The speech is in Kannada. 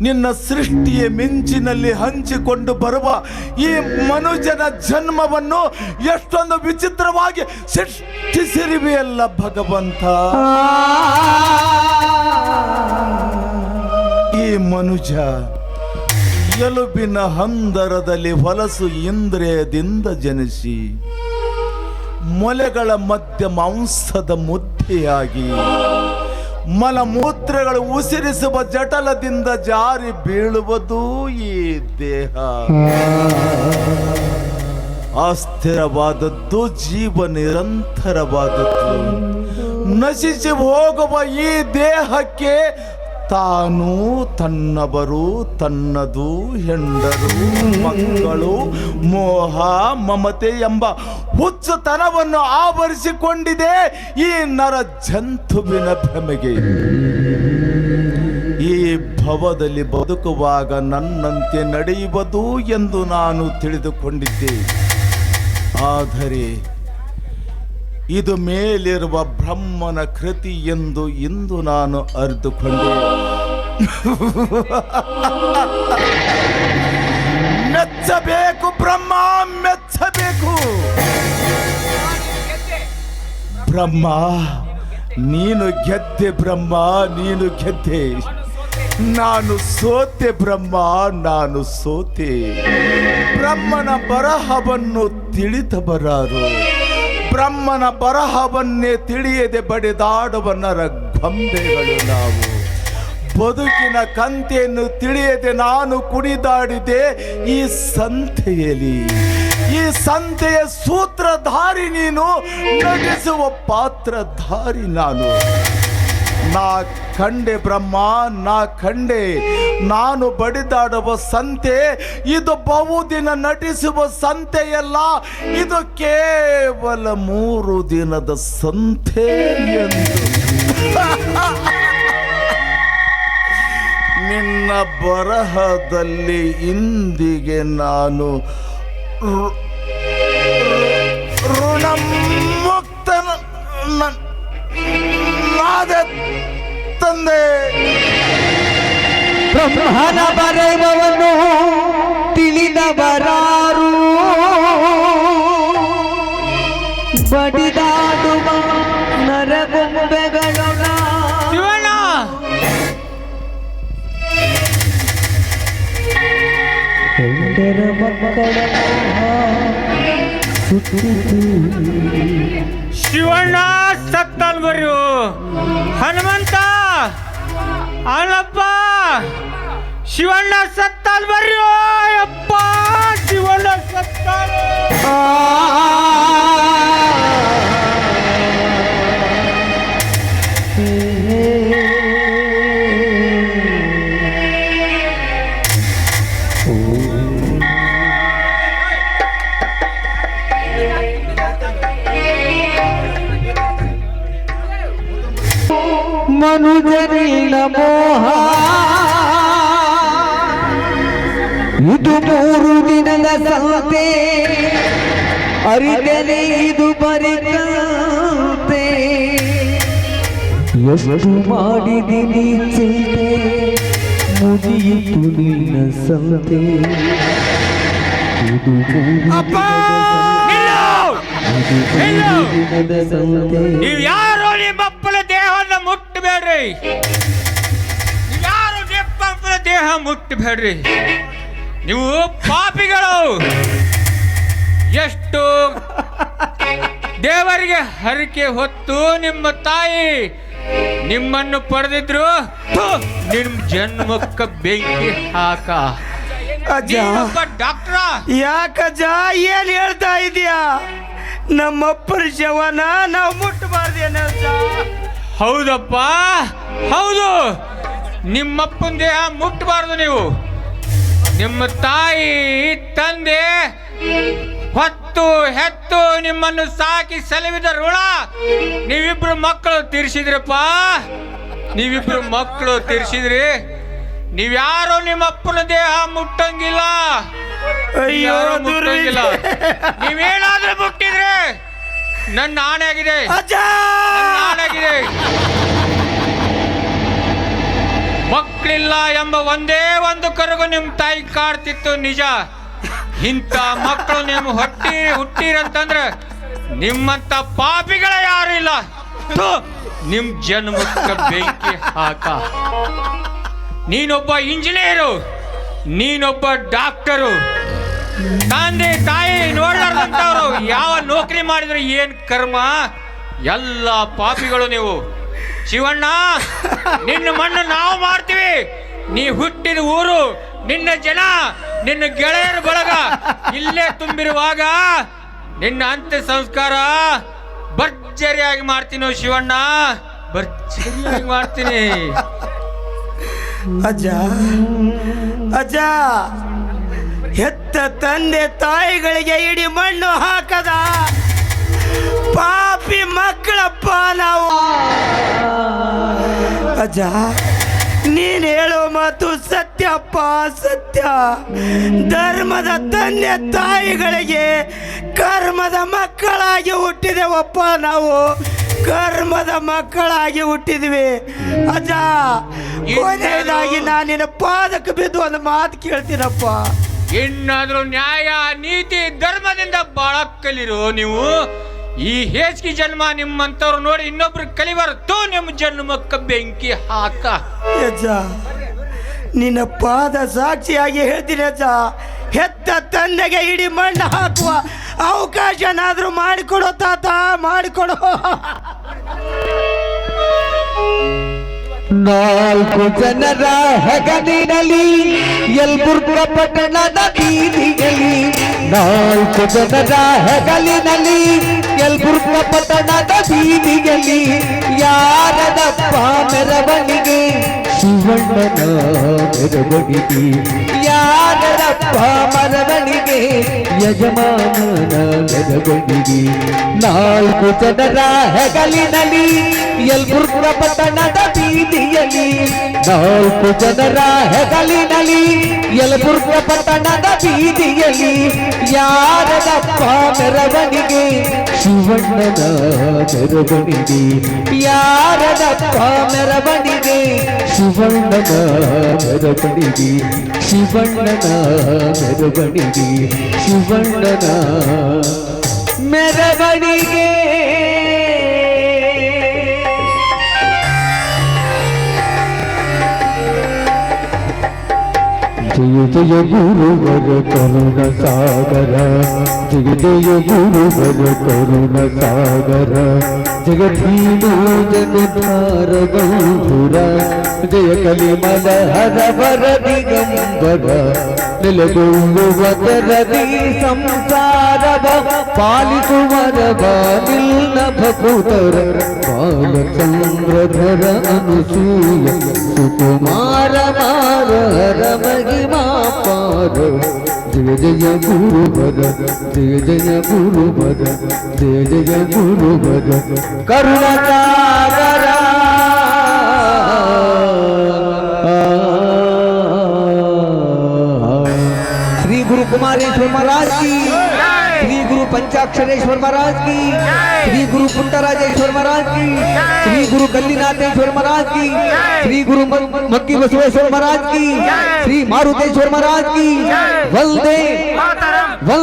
ನಿನ್ನ ಸೃಷ್ಟಿಯ ಮಿಂಚಿನಲ್ಲಿ ಹಂಚಿಕೊಂಡು ಬರುವ ಈ ಮನುಜನ ಜನ್ಮವನ್ನು ಎಷ್ಟೊಂದು ವಿಚಿತ್ರವಾಗಿ ಸೃಷ್ಟಿಸಿರುವೆಯಲ್ಲ ಭಗವಂತ. ಈ ಮನುಜ ಎಲುಬಿನ ಹಂದರದಲ್ಲಿ ಹೊಲಸು ಇಂದ್ರಿಯದಿಂದ ಜನಿಸಿ ಮೊಲೆಗಳ ಮಧ್ಯ ಮಾಂಸದ ಮುದ್ದೆಯಾಗಿ ಮಲಮೂತ್ರಗಳು ಉಸಿರಿಸುವ ಜಟಲದಿಂದ ಜಾರಿ ಬೀಳುವುದು ಈ ದೇಹ. ಅಸ್ಥಿರವಾದದ್ದು ಜೀವ ನಿರಂತರವಾದದ್ದು. ನಶಿಸಿ ಹೋಗುವ ಈ ದೇಹಕ್ಕೆ ತಾನು ತನ್ನವರು ತನ್ನದು ಹೆಂಡರು ಮಕ್ಕಳು ಮೋಹ ಮಮತೆ ಎಂಬ ಹುಚ್ಚುತನವನ್ನು ಆವರಿಸಿಕೊಂಡಿದೆ ಈ ನರ ಜಂತುವಿನ ಭ್ರಮೆಗೆ. ಈ ಭವದಲ್ಲಿ ಬದುಕುವಾಗ ನನ್ನಂತೆ ನಡೆಯುವುದು ಎಂದು ನಾನು ತಿಳಿದುಕೊಂಡಿದ್ದೆ. ಆದರೆ ಇದು ಮೇಲಿರುವ ಬ್ರಹ್ಮನ ಕೃತಿ ಎಂದು ಇಂದು ನಾನು ಅರಿತುಕೊಂಡೆ. ಮೆಚ್ಚಬೇಕು ಬ್ರಹ್ಮ ಮೆಚ್ಚಬೇಕು. ಬ್ರಹ್ಮ, ನೀನು ಗೆದ್ದೆ ಬ್ರಹ್ಮ, ನೀನು ಗೆದ್ದೆ. ನಾನು ಸೋತೆ ಬ್ರಹ್ಮ, ನಾನು ಸೋತೆ. ಬ್ರಹ್ಮನ ಬರಹವನ್ನು ತಿಳಿದವರಾರು. ಬ್ರಹ್ಮನ ಬರಹವನ್ನೇ ತಿಳಿಯದೆ ಬಡಿದಾಡುವ ನರ ಗೊಂಬೆಗಳು ನಾವು. ಬದುಕಿನ ಕಂತೆಯನ್ನು ತಿಳಿಯದೆ ನಾನು ಕುಣಿದಾಡಿದೆ ಈ ಸಂತೆಯಲ್ಲಿ. ಈ ಸಂತೆಯ ಸೂತ್ರಧಾರಿ ನೀನು, ನಟಿಸುವ ಪಾತ್ರಧಾರಿ ನಾನು. ನಾ ಕಂಡೆ ಬ್ರಹ್ಮ, ನಾ ಕಂಡೆ ನಾನು ಬಡಿದಾಡುವ ಸಂತೆ, ಇದು ಬಹುದಿನ ನಟಿಸುವ ಸಂತೆಯಲ್ಲ, ಇದು ಕೇವಲ ಮೂರು ದಿನದ ಸಂತೆ ಎಂದು. ನಿನ್ನ ಬರಹದಲ್ಲಿ ಇಂದಿಗೆ ನಾನು ಋ- ನಾದ ತಂದೆ. ಬ್ರಹ್ಮನ ಬರೆಯುವವನು ತಿಳಿದವರಾರು. ಬಡಿದಾಡುವ ನರಗೊಂಬೆಗಳೊಳ. ಶಿವಣ್ಣ! ಹೆಂಡರ ಮಕ್ಕಳ ಸುತ್ತಿತು ಶಿವಣ್ಣ! ಸತ್ತಲ್ ಬರ್ರಿ ಹನುಮಂತ ಅಲ್ಲಪ್ಪ ಶಿವಣ್ಣ ಸತ್ತಲ್ ಬರ್ರಿ ಮನುಜರಿಲ್ಲ ಮೋಹ. ಇದು ಮೂರು ದಿನದ ಸಂತೆ. ಅರಿತನೆ ಇದು ಬರಿಕಂತೆ ಎಷ್ಟು ಮಾಡಿದಿನಿ ಚಿಂತೆ ಮುಗಿಯಿತು ನಿನ್ನ ಸಂತೆ. ಇದು ಮೂರು ದಿನದ ಸಂತೆ. ನೀವ್ ಯಾರು ದೇಹವನ್ನು ಮುಟ್ಟಬೇಡ್ರಿ. ಯಾರು ನಿಮ್ಮಪ್ಪನ ದೇಹ ಮುಟ್ಟಬೇಡ್ರಿ. ನೀವು ಪಾಪಿಗಳು. ಎಷ್ಟು ದೇವರಿಗೆ ಹರಿಕೆ ಹೊತ್ತು ನಿಮ್ಮ ತಾಯಿ ನಿಮ್ಮನ್ನು ಪಡೆದಿದ್ರು ನಿಮ್ ಜನ್ಮಕ್ಕ ಬೆಂಕಿ ಹಾಕ. ಡಾಕ್ಟ್ರ. ಯಾಕಜ ಏನ್ ಹೇಳ್ತಾ ಇದೀಯ? ನಮ್ಮಪ್ಪನ ಶವನ ನಾವು ಮುಟ್ಟಬಾರ್ದೇನ ಹೌದಪ್ಪ? ಹೌದು. ನಿಮ್ಮಪ್ಪನ ದೇಹ ಮುಟ್ಟಬಾರ್ದು ನೀವು. ನಿಮ್ಮ ತಾಯಿ ತಂದೆ ಹೊತ್ತು ಹೆತ್ತು ನಿಮ್ಮನ್ನು ಸಾಕಿ ಸಲವಿದ ಋಣ ನೀವಿಬ್ರು ಮಕ್ಕಳು ತೀರ್ಸಿದ್ರಪ್ಪ? ನೀವಿಬ್ರು ಮಕ್ಕಳು ತೀರ್ಸಿದ್ರಿ? ನೀವ್ಯಾರು ನಿಮ್ಮಪ್ಪನ ದೇಹ ಮುಟ್ಟಂಗಿಲ್ಲ. ಅಯ್ಯೋ ಯಾರು ಮುಟ್ಟಂಗಿಲ್ಲ. ನೀವೇನಾದ್ರೂ ಮುಟ್ಟಿದ್ರೆ ನನ್ನ ಆಣೆ ಆಗಿದೆ ಅಜ್ಜ! ನನ್ನ ಆಣೆ ಆಗಿದೆ ಮಕ್ಕಳಿಲ್ಲ ಎಂಬ ಒಂದೇ ಒಂದು ಕರಗು ನಿಮ್ಮ ತಾಯಿ ಕಾಡ್ತಿತ್ತು ನಿಜ. ಇಂಥ ಮಕ್ಕಳು ನಿಮ್ಮ ಹೊಟ್ಟಿ ಹುಟ್ಟಿರಂತಂದ್ರೆ ನಿಮ್ಮಂತ ಪಾಪಿಗಳ ಯಾರು ಇಲ್ಲ. ನಿಮ್ ಜನ್ಮಕ್ಕೆ ಬೆಂಕಿ ಹಾಕ. ನೀನೊಬ್ಬ ಇಂಜಿನಿಯರು ನೀನೊಬ್ಬ ಡಾಕ್ಟರು. ತಂದೆ ತಾಯಿ ನೋಡ್ಲಾರ್ದಂತವ್ರು ಯಾವ ನೌಕರಿ ಮಾಡಿದ್ರೆ ಏನ್ ಕರ್ಮ? ಎಲ್ಲ ಪಾಪಿಗಳು ನೀವು. ಶಿವಣ್ಣ, ನಿನ್ನ ಮಣ್ಣು ನಾವು ಮಾಡ್ತೀವಿ ನೀ ಹುಟ್ಟಿದ ಊರು, ನಿನ್ನ ಜನ, ನಿನ್ನ ಗೆಳೆಯರ ಬಳಗ. ಇಲ್ಲೇ ತುಂಬಿರುವಾಗ ನಿನ್ನ ಅಂತ್ಯ ಸಂಸ್ಕಾರ ಭರ್ಜರಿಯಾಗಿ ಮಾಡ್ತೀನಿ ಶಿವಣ್ಣ? ಭರ್ಜರಿಯಾಗಿ ಮಾಡ್ತೀನಿ. ಅಜ್ಜ ಅಜ್ಜ. ಹೆತ್ತ ತಂದೆ ತಾಯಿಗಳಿಗೆ ಇಡೀ ಮಣ್ಣು ಹಾಕದ. ಪಾಪಿ ಮಕ್ಕಳಪ್ಪ ನಾವು. ಅಜ್ಜ ನೀನ್ ಹೇಳೋ ಮಾತು ಸತ್ಯಪ್ಪ ಸತ್ಯ. ಧರ್ಮದ ತಂದೆ ತಾಯಿಗಳಿಗೆ ಕರ್ಮದ ಮಕ್ಕಳಾಗಿ ಹುಟ್ಟಿದೆವಪ್ಪ ನಾವು. ಕರ್ಮದ ಮಕ್ಕಳಾಗಿ ಹುಟ್ಟಿದ್ವಿ. ಅಜ್ಜ ಕೊನೆಯದಾಗಿ ನಾನು ನಿನ್ನ ಪಾದಕ್ಕೆ ಬಿದ್ದು ಒಂದು ಮಾತು ಕೇಳ್ತೀನಪ್ಪ. ಇನ್ನಾದ್ರೂ ನ್ಯಾಯ, ನೀತಿ, ಧರ್ಮದಿಂದ ಬಾಳ ಕಲಿರು ನೀವು, ಈ ಹೇಸಿಗೆ ಜನ್ಮ ನಿಮ್ಮಂತವ್ರು ನೋಡಿ ಇನ್ನೊಬ್ರು ಕಲಿಬಾರ್ದು, ನಿಮ್ಮ ಜನ್ಮಕ್ಕೆ ಬೆಂಕಿ ಹಾಕ. ನಿನ್ನ ಪಾದ ಸಾಕ್ಷಿಯಾಗಿ ಹೇಳ್ತೀನಿ ಅಜ್ಜ ಹೆತ್ತ ತಂದೆಗೆ ಇಡೀ ಮಣ್ಣು ಹಾಕುವ ಅವಕಾಶನಾದ್ರೂ ಮಾಡಿಕೊಡೋ ತಾತ, ಮಾಡಿಕೊಡೋ. ನಾಲ್ಕು ಜನರ ಹೆಗಲಿನಲ್ಲಿ, ಯಲ್ಬುರ್ಗ ಪಟ್ಟಣದ ಬೀದಿಯಲ್ಲಿ. ನಾಲ್ಕು ಜನರ ಹೆಗಲಿನಲ್ಲಿ, ಯಲ್ಬುರ್ಗ ಪಟ್ಟಣದ ಬೀದಿಯಲ್ಲಿ. ಯಾರದಪ್ಪ ಮೆರವಣಿಗೆ ಶಿವಣ್ಣನ ಮೆರವಣಿಗೆ ಯಾರದಪ್ಪ ಮೆರವಣಿಗೆ ಯಜಮಾನನ ಮೆರವಣಿಗೆ ನಾಲ್ಕು ಜನರ ಹೆಗಲಿನಲ್ಲಿ, ಯಲ್ಬುರ್ಗ ಪಟ್ಟಣದ ಬೀದಿಯಲ್ಲಿ ನಾಲ್ಕು ಜನರ ಹೆಗಲಿನಲ್ಲಿ ಯಲಬುರ್ಗ ಪಟ್ಟಣದ ಬೀದಿಯಲ್ಲಿ ಯಾರದಪ್ಪ ಮೆರವಣಿಗೆ ಶಿವಣ್ಣನ ಮೆರವಣಿಗೆ ಯಾರದಪ್ಪ ಮೆರವಣಿಗೆ ಶಿವಣ್ಣನ ಮೆರವಣಿಗೆ ಶಿವಣ್ಣನ ಮೆರವಣಿಗೆ ಶಿವಣ್ಣನ ಮೆರವಣಿಗೆ ಜಯ ಜಯ ಗುರುವರ ಕರುಣ ಸಾಗರ ಜಯ ಜಯ ಗುರುವರ ಕರುಣ ಸಾಗರ ಜಗದೀನು ಜಗಧಾರ ಗೌಧುರ ಜಯ ಕಲಿಮಲ ಹರ ವರ ದಿಗಂಬರ ತಿಲಗುಂಗುವದರದಿ ಸಂಸಾರವ ಪಾಲಿಸುವರವ ನಿಲ್ಲ ಭಕುತರ ಬಾಲಚಂದ್ರಧರ ಅನುಸೂಯ ಸುಕುಮಾರ ಮಾರ ರಮಗಿಮಾ ಪಾರ జయ జయ గురు భగ జయ జయ గురు భగ జయ జయ గురు భగ కరుణాకార कुमारेश्वर महाराज की। श्री गुरु पंचाक्षरेश्वर महाराज की। श्री गुरु पुंडराजेश्वर महाराज की। श्री गुरु गल्लीनाथेश्वर महाराज की। श्री गुरु मक्की बसवेश्वर महाराज की। श्री मारुतेश्वर महाराज की। वल्दे वंदे